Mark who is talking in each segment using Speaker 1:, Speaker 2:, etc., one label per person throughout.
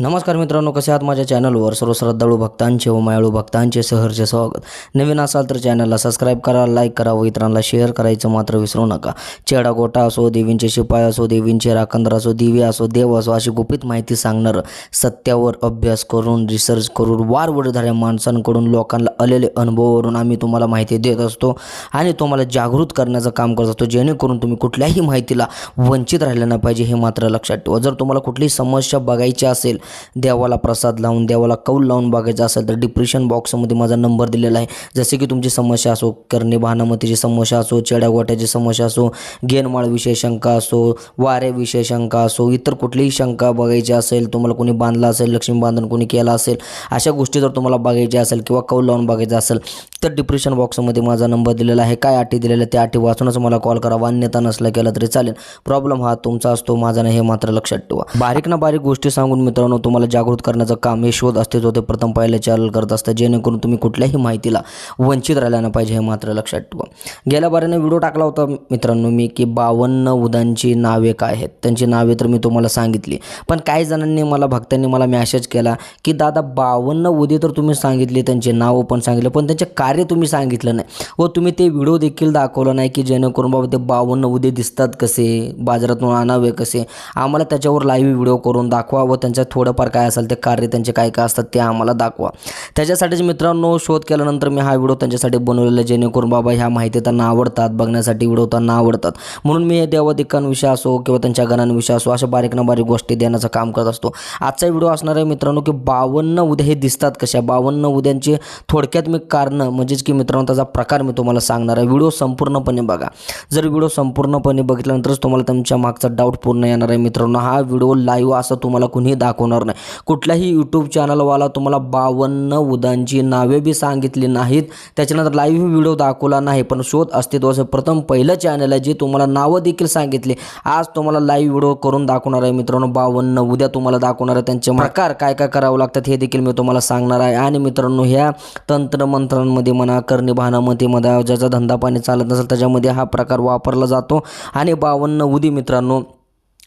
Speaker 1: नमस्कार मित्रांनो कसे आहात माझ्या चॅनलवर? सर्व श्रद्धाळू भक्तांचे व मायाळू भक्तांचे सहर्ष स्वागत. नवीन असाल तर चॅनलला सबस्क्राईब करा लाईक करा व इतरांना शेअर करायचं मात्र विसरू नका. चेडा गोटा असो देवींचे शिपाय असो देवींचे राखंदर असो दिवे असो देव असो अशी गुपित माहिती सांगणारं सत्यावर अभ्यास करून रिसर्च करून वारवडधाऱ्या माणसांकडून लोकांना आलेले अनुभवावरून आम्ही तुम्हाला माहिती देत असतो आणि तुम्हाला जागृत करण्याचं काम करत असतो. जेणेकरून तुम्ही कुठल्याही माहितीला वंचित राहिलं नाही पाहिजे हे मात्र लक्षात ठेवा. जर तुम्हाला कुठलीही समस्या बघायची असेल देवाला प्रसाद लावून देवाला कौल लावून बघायचं असेल तर डिप्रेशन बॉक्समध्ये माझा नंबर दिलेला आहे. जसे की तुमची समस्या असो करणे भानामतीची समस्या असो चेड्या गोट्याची समस्या असो गेनमाळविषयी शंका असो वाऱ्याविषयी शंका असो इतर कुठलीही शंका बघायची असेल तुम्हाला कोणी बांधला असेल लक्ष्मी बांधण कोणी केला असेल अशा गोष्टी जर तुम्हाला बघायच्या असेल किंवा कौल लावून बघायचं असेल तर डिप्रेशन बॉक्समध्ये माझा नंबर दिलेला आहे. काय अटी दिलेल्या त्या अटी वाचूनच मला कॉल करा. मान्यता नसला केला तरी चालेल. प्रॉब्लेम हा तुमचा असतो माझा नाही हे मात्र लक्षात ठेवा. बारीक ना बारीक गोष्टी सांगून मित्रांनो तुम्हाला जागृत करण्याचं काम हे शोध असते जो ते प्रथम पाहिलं चॅनल करत असतं. जेणेकरून तुम्ही कुठल्याही माहितीला वंचित राहिला नाही पाहिजे हे मात्र लक्षात ठेवा. गेल्या बारीने व्हिडिओ टाकला होता मित्रांनो मी की बावन्न उदांची नावे काय आहेत? त्यांची नावे तर मी तुम्हाला सांगितली. पण काही जणांनी मला भक्तांनी मला मॅसेज केला की दादा बावन्न उदे तर तुम्ही सांगितले त्यांचे नावं पण सांगितलं पण त्यांचे कार्य तुम्ही सांगितलं नाही. व तुम्ही ते व्हिडिओ देखील दाखवला नाही की जेणेकरून बाबा ते बावन्न उदे दिसतात कसे? बाजारातून आणावे कसे? आम्हाला त्याच्यावर लाईव्ह व्हिडिओ करून दाखवा व त्यांच्या थोडंफार काय असेल ते कार्य त्यांचे काय काय असतात ते आम्हाला दाखवा. त्याच्यासाठीच मित्रांनो शोध केल्यानंतर मी हा व्हिडिओ त्यांच्यासाठी बनवलेला आहे, जेणेकरून बाबा ह्या माहिती त्यांना आवडतात बघण्यासाठी व्हिडिओ त्यांना आवडतात. म्हणून मी हे देवादिकांविषयी असो किंवा त्यांच्या गणांविषयी असो अशा बारीक ना बारीक गोष्टी देण्याचं काम करत असतो. आजचा व्हिडिओ असणार आहे मित्रांनो की बावन्न उद्या हे दिसतात कशा? बावन्न उद्यांचे थोडक्यात मी कारणं म्हणजेच की मित्रांनो त्याचा प्रकार मी तुम्हाला सांगणार आहे. व्हिडिओ संपूर्णपणे बघा. जर व्हिडिओ संपूर्णपणे बघितल्यानंतरच तुम्हाला तुमच्या मागचा डाऊट पूर्ण येणार आहे मित्रांनो. हा व्हिडिओ लाईव्ह असं तुम्हाला कुणीही दाखवणार नाही. कुठल्याही यूट्यूब चॅनलवाला तुम्हाला बावन्न उदांची नावे बी सांगितली नाहीत. त्याच्यानंतर लाईव्ह व्हिडिओ दाखवला नाही पण शोध अस्तित्वाचं प्रथम पहिलं चॅनल आहे जे तुम्हाला नावं देखील सांगितली. आज तुम्हाला लाईव्ह व्हिडिओ करून दाखवणार आहे मित्रांनो बावन्न उद्या तुम्हाला दाखवणार आहे त्यांचे प्रकार काय काय करावं लागतात हे देखील मी तुम्हाला सांगणार आहे. आणि मित्रांनो ह्या तंत्रमंत्रांमध्ये म्हणा करणे भानामध्ये म्हणा ज्याचा धंदा पाणी चालत नसेल त्याच्यामध्ये हा प्रकार वापरला जातो. आणि बावन्न उदी मित्रांनो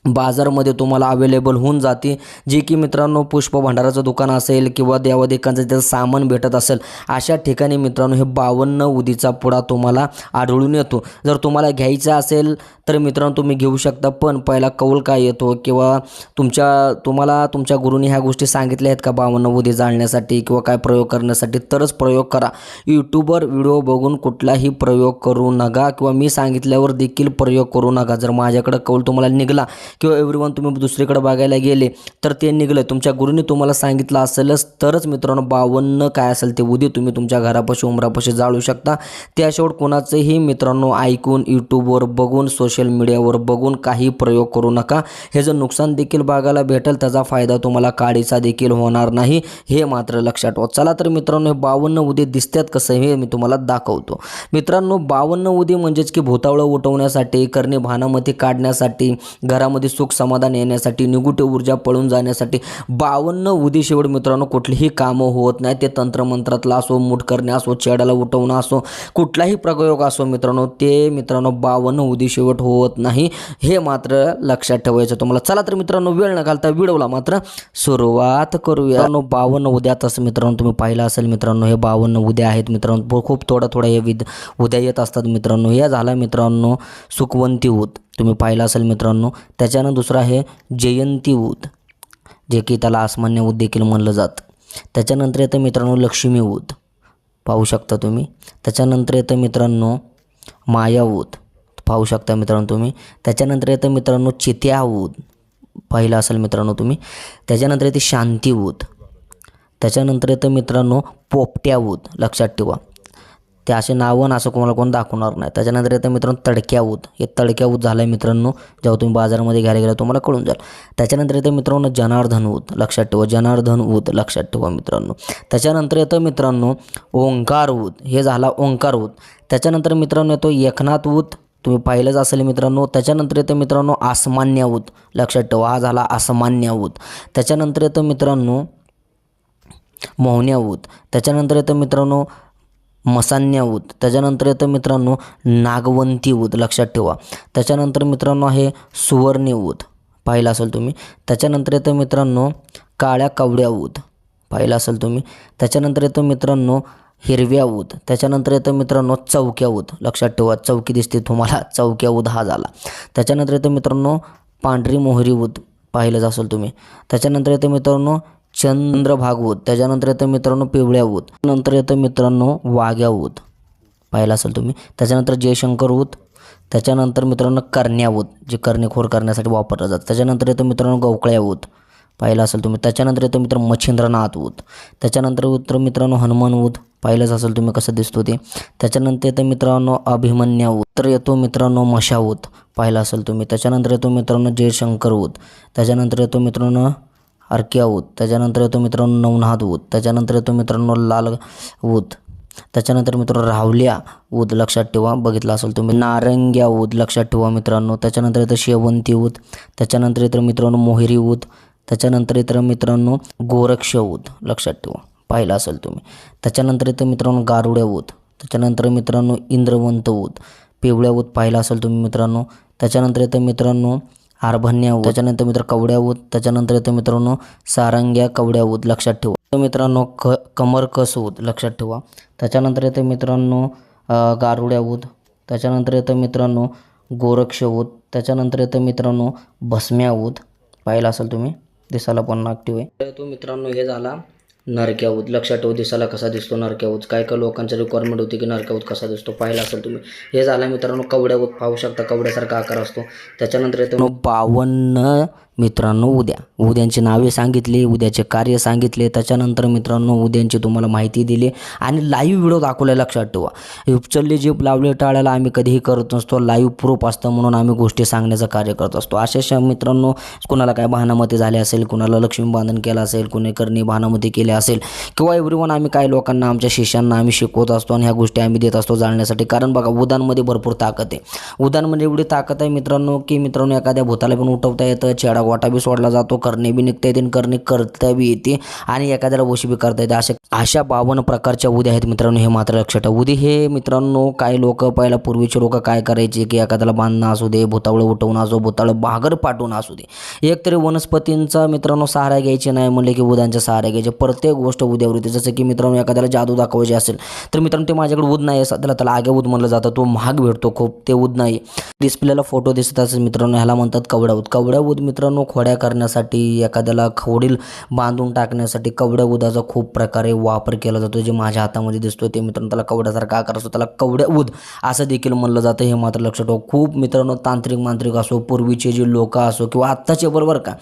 Speaker 1: बाजारमध्ये तुम्हाला अवेलेबल होऊन जाते. जे की मित्रांनो पुष्प भंडाराचं दुकान असेल किंवा देवादेकांचं त्याचं सामान भेटत असेल अशा ठिकाणी मित्रांनो हे बावन्न उदीचा पुडा तुम्हाला आढळून येतो. जर तुम्हाला घ्यायचा असेल तर मित्रांनो तुम्ही घेऊ शकता. पण पहिला कौल काय येतो किंवा तुमच्या तुम्हाला तुमच्या गुरुनी ह्या गोष्टी सांगितल्या आहेत का बावन्न उदी जाळण्यासाठी किंवा काय प्रयोग करण्यासाठी? तरच प्रयोग करा. यूट्यूबवर व्हिडिओ बघून कुठलाही प्रयोग करू नका किंवा मी सांगितल्यावर देखील प्रयोग करू नका. जर माझ्याकडं कौल तुम्हाला निघाला किंवा एव्हरीवन तुम्ही दुसरीकडे बघायला गेले तर ते निघलं. तुमच्या गुरुनी तुम्हाला सांगितलं असेलच तरच मित्रांनो बावन्न काय असेल ते उद्या तुम्ही तुमच्या घरापाशी उमरापाशी जाळू शकता. त्याशिवाय कोणाचंही मित्रांनो ऐकून यूट्यूबवर बघून सोशल मीडियावर बघून काही प्रयोग करू नका. हे जर नुकसान देखील बघायला भेटेल त्याचा फायदा तुम्हाला काडीचा देखील होणार नाही. हे मात्र लक्षात ठेवा. चला तर मित्रांनो हे बावन्न उदे दिसतात कसं हे मी तुम्हाला दाखवतो. मित्रांनो बावन्न उदे म्हणजेच की भूतावळं उठवण्यासाठी करणे भानामध्ये काढण्यासाठी घरामध्ये सुख समाधान येण्यासाठी निगुट ऊर्जा पळून जाण्यासाठी बावन्न उदी शेवट मित्रांनो कुठलीही कामं होत नाही. ते तंत्रमंत्रातला असो मूठ करणे असो चेडाला उठवणं असो कुठलाही प्रयोग असो मित्रांनो ते मित्रांनो बावन्न उदी शेवट होत नाही. हे मात्र लक्षात ठेवायचं तुम्हाला. चला तर मित्रांनो वेळ न घालता व्हिडिओला मात्र सुरुवात करूया. बावन्न उद्या तसं मित्रांनो तुम्ही पाहिलं असेल मित्रांनो हे बावन्न उद्या आहेत मित्रांनो. खूप थोडा थोडा हे विद उद्या येत असतात मित्रांनो. या झाला मित्रांनो सुखवंती उद तुम्ही पाहिलं असेल मित्रांनो त्याच्यानं दुसरं आहे जयंती उद जे की त्याला आसमान्य उद देखील म्हणलं जातं. त्याच्यानंतर येतं मित्रांनो लक्ष्मी उद पाहू शकता तुम्ही. त्याच्यानंतर येतं मित्रांनो माया उद पाहू शकता मित्रांनो तुम्ही. त्याच्यानंतर येतं मित्रांनो चित्या उद पाहिलं असेल मित्रांनो तुम्ही. त्याच्यानंतर येते शांती उद त्याच्यानंतर येतं मित्रांनो पोपट्या उद लक्षात ठेवा. ते असे नावं असं कोणाला कोण दाखवणार नाही. त्याच्यानंतर येतं मित्रांनो तडक्या ऊत. हे तडक्या ऊत झालं आहे मित्रांनो. जेव्हा तुम्ही बाजारामध्ये घ्यायला गेला तुम्हाला कळून जाईल. त्याच्यानंतर येतं मित्रांनो जनार्दन ऊत. लक्षात ठेवा जनार्दन ऊत लक्षात ठेवा मित्रांनो. त्याच्यानंतर येतं मित्रांनो ओंकार ऊत. हे झाला ओंकार ऊत. त्याच्यानंतर मित्रांनो येतो एकनाथ ऊत. तुम्ही पाहिलंच असेल मित्रांनो. त्याच्यानंतर येतं मित्रांनो आसमान्य ऊत. लक्षात ठेवा हा झाला आसमान्य त्याच्यानंतर येतं मित्रांनो मौन्याऊत त्याच्यानंतर येतं मित्रांनो मसान्याऊत त्याच्यानंतर येतं मित्रांनो नागवंती ऊद लक्षात ठेवा. त्याच्यानंतर मित्रांनो आहे सुवर्णी ऊद. पाहिलं असेल तुम्ही. त्याच्यानंतर येतं मित्रांनो काळ्या कवड्या ऊद. पाहिलं असेल तुम्ही. त्याच्यानंतर येतं मित्रांनो हिरव्या ऊद. त्याच्यानंतर येतं मित्रांनो चौक्या ऊद. लक्षात ठेवा चौकी दिसते तुम्हाला. चौक्या ऊद हा झाला. त्याच्यानंतर येतं मित्रांनो पांढरी मोहरी ऊद. पाहिलंच असेल तुम्ही. त्याच्यानंतर येतं मित्रांनो चंद्र भागवत. त्याच्यानंतर येतं मित्रांनो पिवळ्या नंतर येतं मित्रांनो वाघ्या ऊत पाहिलं असेल तुम्ही. त्याच्यानंतर जयशंकर ऊत त्याच्यानंतर मित्रांनो कर्ण्यावूत जे कर्णेखोर करण्यासाठी वापरलं जातं. त्याच्यानंतर येतं मित्रांनो गवकळ्यावूत. पाहिलं असेल तुम्ही. त्याच्यानंतर येतो मित्र मच्छिंद्रनाथ ऊत त्याच्यानंतर उत्तर मित्रांनो हनुमान ऊत पाहिलंच असेल तुम्ही कसं दिसतो ते. त्याच्यानंतर येतं मित्रांनो अभिमन्या ऊत तर येतो मित्रांनो मशावूत. पाहिलं असेल तुम्ही. त्याच्यानंतर येतो मित्रांनो जयशंकर ऊत त्याच्यानंतर येतो मित्रांनो अर्क्या ऊत त्याच्यानंतर येतो मित्रांनो नवनाथ ऊत. त्याच्यानंतर येतो मित्रांनो लाल ऊत. त्याच्यानंतर मित्रांनो राहुल्या ऊद लक्षात ठेवा. बघितलं असेल तुम्ही. नारंग्या ऊद लक्षात ठेवा मित्रांनो. त्याच्यानंतर येतं शेवंती ऊत. त्याच्यानंतर येतं मित्रांनो मोहिरी ऊत. त्याच्यानंतर येतं मित्रांनो गोरक्ष ऊत लक्षात ठेवा. पाहिलं असेल तुम्ही. त्याच्यानंतर येतं मित्रांनो गारुड्या ऊत. त्याच्यानंतर मित्रांनो इंद्रवंत ऊत. पिवळ्या ऊत पाहिलं असेल तुम्ही मित्रांनो. त्याच्यानंतर येतं मित्रांनो आरभण्या ऊत त्याच्यानंतर मित्र कवड्या ऊत त्याच्यानंतर येतं मित्रांनो सारंग्या कवड्या ऊत लक्षात ठेवा. तर मित्रांनो क कमर कस ऊत लक्षात ठेवा. त्याच्यानंतर येतं मित्रांनो गारुड्या ऊत त्याच्यानंतर येतं मित्रांनो गोरक्ष ऊत त्याच्यानंतर येतं मित्रांनो भस्म्या ऊत पाहिलं असेल तुम्ही? दिसायला पण ॲक्टिव्ह आहे. तर तो मित्रांनो हे झाला. नरक्याऊत. लक्षात ठेवू दिसायला कसा दिसतो नरक्याऊत. काय काय लोकांची रिक्वायरमेंट होती की नरक्याऊत कसा दिसतो? पाहिला असेल तुम्ही. हे झालं मित्रांनो कवड्याऊत पाहू शकता कवड्यासारखा आकार असतो. त्याच्यानंतर येतो बावन्न मित्रांनो उद्या. उद्यांची नावे सांगितली उद्याचे कार्य सांगितले त्याच्यानंतर मित्रांनो उद्यांची तुम्हाला माहिती दिली आणि लाईव्ह व्हिडिओ दाखवला लक्षात ठेवा. उपचल्ली जीप लावले टाळायला आम्ही कधीही करत नसतो. लाईव्ह प्रूफ असतं म्हणून आम्ही गोष्टी सांगण्याचं कार्य करत असतो. अशा मित्रांनो कुणाला काय भानामती झाले असेल कुणाला लक्ष्मी बांधन केलं असेल कुणीकरणी भानामती केली असेल किंवा एव्हरीवन आम्ही काही लोकांना आमच्या शिष्यांना आम्ही शिकवत असतो आणि ह्या गोष्टी आम्ही देत असतो जाणण्यासाठी कारण बघा उदानमध्ये भरपूर ताकद आहे. उदानमध्ये एवढी ताकद आहे मित्रांनो की मित्रांनो एखाद्या भूताला पण उठवता येतं चेडा गोटा बी सोडला जातो करणे बी निघता येते करणे करता बी येते आणि एखाद्याला वशी बी करता येते. अशा अशा बावन्न प्रकारच्या उद्या आहेत मित्रांनो हे मात्र लक्षात ठेवा. उदी हे मित्रांनो काही लोक पहिला पूर्वीचे लोक काय करायचे की एखाद्याला बांधणं असू दे भुतावळं उठवून असो भुतावळं बागर पाठवून असू दे. एकतरी वनस्पतींचा मित्रांनो सहारा घ्यायचे नाही म्हणले की उदांचा सहारा घ्यायचे. प्रत्येक गोष्ट उद्यावर येते जसं की मित्रांनो एखाद्याला जादू दाखवायची असेल तर मित्रांनो ते माझ्याकडे उद नाही आहे. सध्याला त्याला आगे उद म्हणलं जातं तो महाग भेटतो खूप ते उद नाही. डिस्प्लेला फोटो दिसत असेल मित्रांनो ह्याला म्हणतात कवड्या उद. कवडा उद मित्रांनो खोड्या करण्यासाठी एखाद्याला खोडील बांधून टाकण्यासाठी कवड्या उदाचा खूप प्रकारे वापर केला जातो. जे माझ्या हातामध्ये दिसतो ते मित्रांनो त्याला कवड्यासारखा आकार असतो त्याला कवड्या उद असं देखील म्हणलं जातं. हे मात्र लक्षात ठेवा. खूप मित्रांनो तांत्रिक मांत्रिक असो पूर्वीचे जे लोक असो किंवा आत्ताचे बरोबर का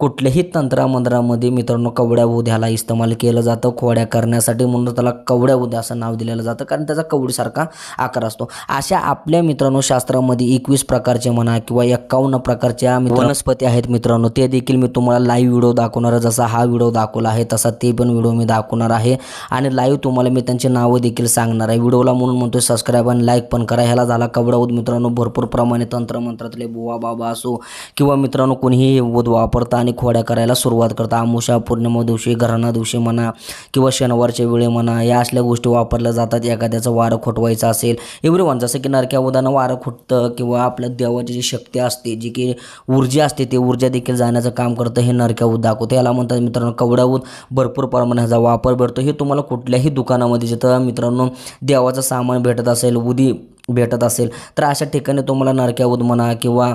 Speaker 1: कुठल्याही तंत्रामंत्रामध्ये मित्रांनो कवड्या उद ह्याला इस्तेमाल केलं जातं. खोड्या करण्यासाठी म्हणून त्याला कवड्या उद असं नाव दिलेलं जातं कारण त्याचा कवडीसारखा आकार असतो. अशा आपल्या मित्रांनो शास्त्रामध्ये एकवीस प्रकारचे म्हणा किंवा एक्कावन्न प्रकारच्या वनस्पती आहेत मित्रांनो ते देखील मी तुम्हाला लाईव्ह व्हिडिओ दाखवणार आहे. जसा हा व्हिडिओ दाखवला आहे तसा ते पण व्हिडिओ मी दाखवणार आहे. आणि लाईव्ह तुम्हाला मी त्यांची नावं देखील सांगणार आहे. व्हिडिओला म्हणून म्हणतो सबस्क्राईब आणि लाईक पण करा. ह्याला झाला कवडा मित्रांनो भरपूर प्रमाणे तंत्रमंत्रातले बुवा बाबा असो किंवा मित्रांनो कोणीही वध वापरता आणि खोड्या करायला सुरुवात करता. आमुषा पौर्णिमा दिवशी घराणा दिवशी म्हणा किंवा शनिवारच्या वेळे म्हणा या असल्या गोष्टी वापरल्या जातात. एखाद्याचं वारं खोटवायचं असेल एव्हरी वन जसं की नरक्या उदानं वारं खुटतं किंवा आपल्या देवाची जी शक्ती असते जी की ऊर्जा असते ते ऊर्जा देखील जाण्याचं काम करतं हे नरक्या उद दाखवतं. याला म्हणतात मित्रांनो कवडा ऊद भरपूर प्रमाणात ह्याचा वापर भेटतो. हे तुम्हाला कुठल्याही दुकानामध्ये जिथं मित्रांनो देवाचं सामान भेटत असेल उदी भेटत असेल तर अशा ठिकाणी तुम्हाला नरक्या उद म्हणा किंवा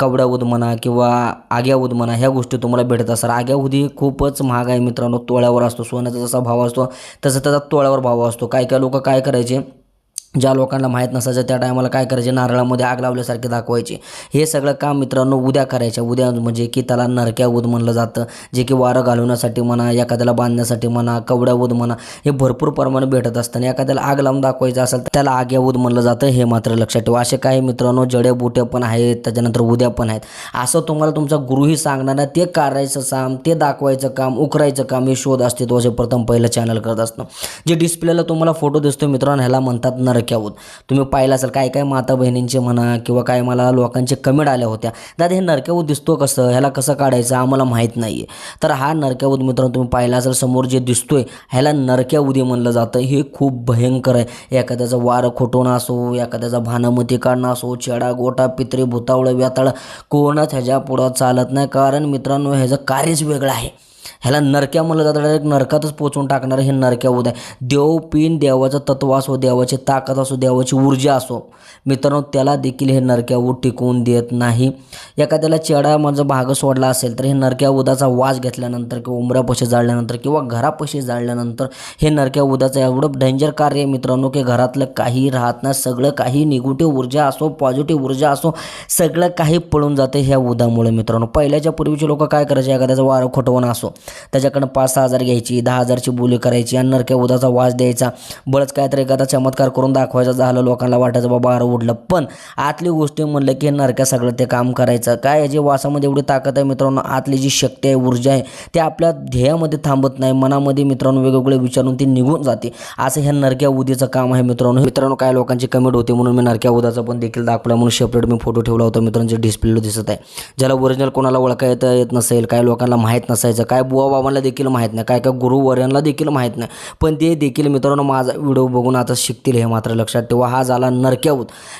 Speaker 1: कवड्या उद म्हणा किंवा आग्या उद म्हणा ह्या गोष्टी तुम्हाला भेटत असतात. आग्या उद ही खूपच महाग आहे मित्रांनो. तोळ्यावर असतो सोन्याचा जसा भाव असतो तसा त्याचा तोळ्यावर भाव असतो. काय काय लोक काय करायचे ज्या लोकांना माहीत नसायचं त्या टायमाला काय करायचे? नारळामध्ये आग लावल्यासारखे दाखवायचे. हे सगळं काम मित्रांनो उद्या करायच्या. उद्या म्हणजे की त्याला नरक्या उद म्हणलं जातं. जे की वारं घालवण्यासाठी म्हणा एखाद्याला बांधण्यासाठी म्हणा कवड्या उद म्हणा हे भरपूर प्रमाणात भेटत असतं. आणि एखाद्याला आग लावून दाखवायचं असेल तर त्याला आग्या उद म्हणलं जातं. हे मात्र लक्षात ठेवा. असे काही मित्रांनो जड्याबुट्या पण आहेत. त्याच्यानंतर उद्या पण आहेत. असं तुम्हाला तुमचा गुरुही सांगणार ते करायचं काम ते दाखवायचं काम उकरायचं काम हे शोध अस्तित्वाचे प्रथम पहिलं चॅनल करत असतं जे डिस्प्लेला तुम्हाला फोटो दिसतो मित्रांनो ह्याला म्हणतात नरक्या तुम्ही पाहिलं असेल काय काय माता बहिणींचे म्हणा किंवा काय मला लोकांचे कमेंट आल्या होत्या. दादा हे नरक्या दिसतो कसं? ह्याला कसं काढायचं? आम्हाला माहीत नाही आहे तर हा नरक्या मित्रांनो तुम्ही पाहिला असेल समोर जे दिसतोय ह्याला नरक्या उदी म्हणलं जातं. हे खूप भयंकर आहे. एखाद्याचं वारं खोटवणं असो एखाद्याचा भानामती काढणं असो चेडा गोटा पित्रे भुतावळं व्याताळं कोणच ह्याच्या पुढं चालत नाही. कारण मित्रांनो ह्याचं कार्यच वेगळं आहे. ह्याला नरक्या म्हणलं जातं. डायरेक्ट नरकातच पोचवून टाकणारं हे नरक्या उद आहे देव पिन देवाचं तत्व असो देवाची ताकद असो देवाची ऊर्जा असो मित्रांनो त्याला देखील हे नरक्या ऊद टिकवून देत नाही. एखाद्याला चेडा माझा भाग सोडला असेल तर हे नरक्या उदाचा वास घेतल्यानंतर किंवा उमऱ्यापाशी जाळल्यानंतर किंवा घरापाशी जाळल्यानंतर हे नरक्या उदाचं एवढं डेंजर कार्य आहे मित्रांनो की घरातलं काही राहत नाही. सगळं काही निगेटिव्ह ऊर्जा असो पॉझिटिव्ह ऊर्जा असो सगळं काही पळून जाते ह्या उदामुळे मित्रांनो. पहिल्याच्या पूर्वीचे लोक काय करायचे? एखाद्याचं वारं खोटवणं असो. त्याच्याकडनं पाच सहा हजार घ्यायची दहा हजारची बोली करायची आणि नरक्या उदाचा वास द्यायचा. बळच काय तर एखादा चमत्कार करून दाखवायचा झालं लोकांना वाटायचं बाबा वारं उडलं. पण आतली गोष्टी म्हणलं की नरक्या सगळं ते काम करायचं. काय याची वासामध्ये एवढी ताकद आहे मित्रांनो आतली जी शक्ती आहे ऊर्जा आहे ते आपल्या ध्येयामध्ये थांबत नाही. मनामध्ये मित्रांनो वेगवेगळे विचारून ती निघून जाते. असं ह्या नरक्या उदीचं काम आहे मित्रांनो. मित्रांनो काय लोकांची कमेंट होते म्हणून मी नरक्या उदाचा पण देखील दाखवला. म्हणून सेपरेट मी फोटो ठेवला होता मित्रांचे डिस्प्ले डिस्प्लेला दिसत आहे. ज्याला ओरिजिनल कोणाला ओळखा येत येत नसेल काय लोकांना माहीत नसायचं काय बुवा बाबांना देखील माहीत नाही काय काय गुरुवर्यांना देखील माहीत नाही. पण ते देखील मित्रांनो माझा व्हिडिओ बघून आता शिकतील हे मात्र लक्षात ठेवा. हा झाला नरक्या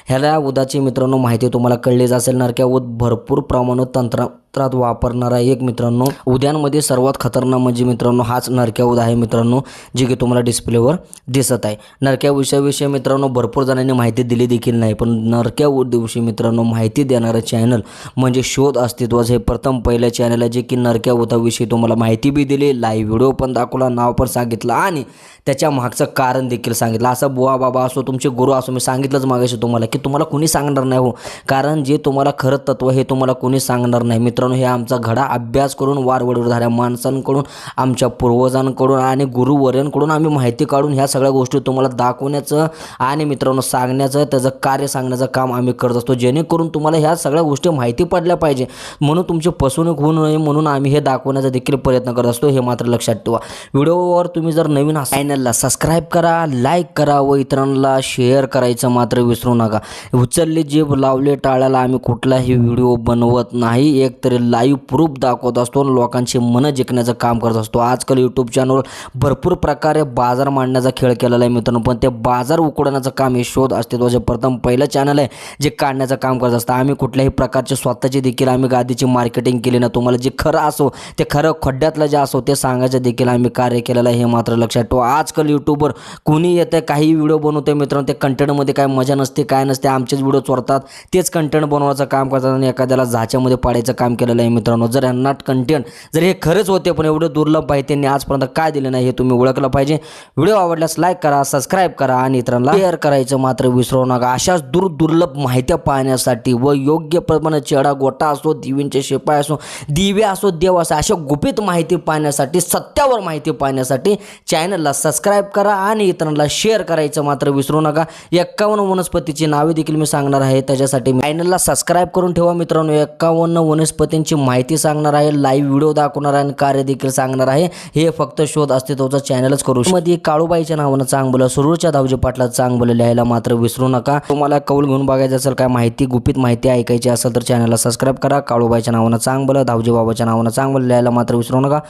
Speaker 1: ह्याला उदाची मित्रांनो माहिती तुम्हाला कळलीच असेल. नरक्या भरपूर प्रमाणात तंत्र वापरणारा एक मित्रांनो. उद्यांमध्ये सर्वात खतरनाक म्हणजे मित्रांनो हाच नरक्या उद आहे मित्रांनो जे की तुम्हाला डिस्प्लेवर दिसत आहे. नरक्या विषयाविषयी मित्रांनो भरपूर जणांनी माहिती दिली देखील नाही पण नरक्या उद दिवशी मित्रांनो माहिती देणारं चॅनल म्हणजे शोध अस्तित्वाचं हे प्रथम पहिलं चॅनल आहे जे की नरक्या उदाविषयी तुम्हाला माहिती बी दिली लाईव्ह व्हिडिओ पण दाखवला नाव पण सांगितलं आणि त्याच्या मागचं कारण देखील सांगितलं. असं बुवा बाबा असो तुमचे गुरु असो मी सांगितलंच मागायचं तुम्हाला की तुम्हाला कुणी सांगणार नाही हो. कारण जे तुम्हाला खरं तत्व हे तुम्हाला कोणी सांगणार नाही. मित्रांनो हे आमचा घडा अभ्यास करून वारवडीवरधाऱ्या माणसांकडून आमच्या पूर्वजांकडून आणि गुरुवर्यांकडून आम्ही माहिती काढून ह्या सगळ्या गोष्टी तुम्हाला दाखवण्याचं आणि मित्रांनो सांगण्याचं त्याचं कार्य सांगण्याचं काम आम्ही करत असतो. जेणेकरून तुम्हाला ह्या सगळ्या गोष्टी माहिती पडल्या पाहिजे. म्हणून तुमची फसवणूक होऊ नये म्हणून आम्ही हे दाखवण्याचा देखील प्रयत्न प्रयत्न करत असतो हे मात्र लक्षात ठेवा. व्हिडिओवर तुम्ही जर नवीन चॅनलला सबस्क्राईब करा लाईक करा व इतरांना शेअर करायचं मात्र विसरू नका. उचलले जेब लावले टाळ्याला आम्ही कुठलाही व्हिडिओ बनवत नाही. एक तरी लाईव्ह प्रूफ दाखवत असतो आणि लोकांची मनं जिंकण्याचं काम करत असतो. आजकाल यूट्यूब चॅनलवर भरपूर प्रकारे बाजार मांडण्याचा खेळ केलेला आहे मित्रांनो. पण ते बाजार उकडण्याचं काम हे शोध अस्तित्वाचे प्रथम पहिलं चॅनल आहे जे काढण्याचं काम करत असतं. आम्ही कुठल्याही प्रकारचे स्वतःचे देखील आम्ही गादीची मार्केटिंग केली ना तुम्हाला जे खरं असो ते खरं खड्ड्यातलं जे असो ते सांगायचं देखील आम्ही कार्य केलेलं आहे हे मात्र लक्षात ठेवा. आजकाल यूट्यूबवर कोणी येतं काही व्हिडिओ बनवते मित्रांनो ते कंटेंटमध्ये काय मजा नसते काय नसते आमचेच व्हिडिओ चोरतात. तेच कंटेंट बनवायचं काम करतात आणि एखाद्याला झाच्यामध्ये पाडायचं काम केलेलं आहे मित्रांनो. जर यांना कंटेंट जर हे खरंच होते पण एवढं दुर्लभ आहे त्यांनी आजपर्यंत काय दिलं नाही हे तुम्ही ओळखलं पाहिजे. व्हिडिओ आवडल्यास लाईक करा सबस्क्राईब करा आणि इतरांना शेअर करायचं मात्र विसरू नका. अशाच दुर्दुर्लभ माहित्या पाहण्यासाठी व योग्य प्रमाणे चेडा गोटा असो दिवींचे शेपाय असो दिवे असो देव असो अशा गुपित माहिती माहिती पाहण्यासाठी सत्यावर माहिती पाहण्यासाठी चॅनलला सबस्क्राईब करा आणि इतरांना शेअर करायचं मात्र विसरू नका. एक्कावन्न वनस्पतीची नावे देखील मी सांगणार आहे. त्याच्यासाठी चॅनलला सबस्क्राईब करून ठेवा मित्रांनो. एक्कावन्न वनस्पतींची माहिती सांगणार आहे. लाईव्ह व्हिडिओ दाखवणार आहे आणि कार्य देखील सांगणार आहे. हे फक्त शोध अस्तित्वाचा चॅनलच करू मध्ये काळूबाईच्या नावानं चांगलं सुरूरच्या धावजी पाटला चांगलं लिहायला मात्र विसरू नका. तुम्हाला कौल घेऊन बघायचं असेल काय माहिती गुपित माहिती ऐकायची असेल तर चॅनलला सबस्क्राईब करा. काळूबाईच्या नावानं चांगलं धावजी बाबाच्या नावानं चांगलं लिहायला मात्र विसरू नका. అనగా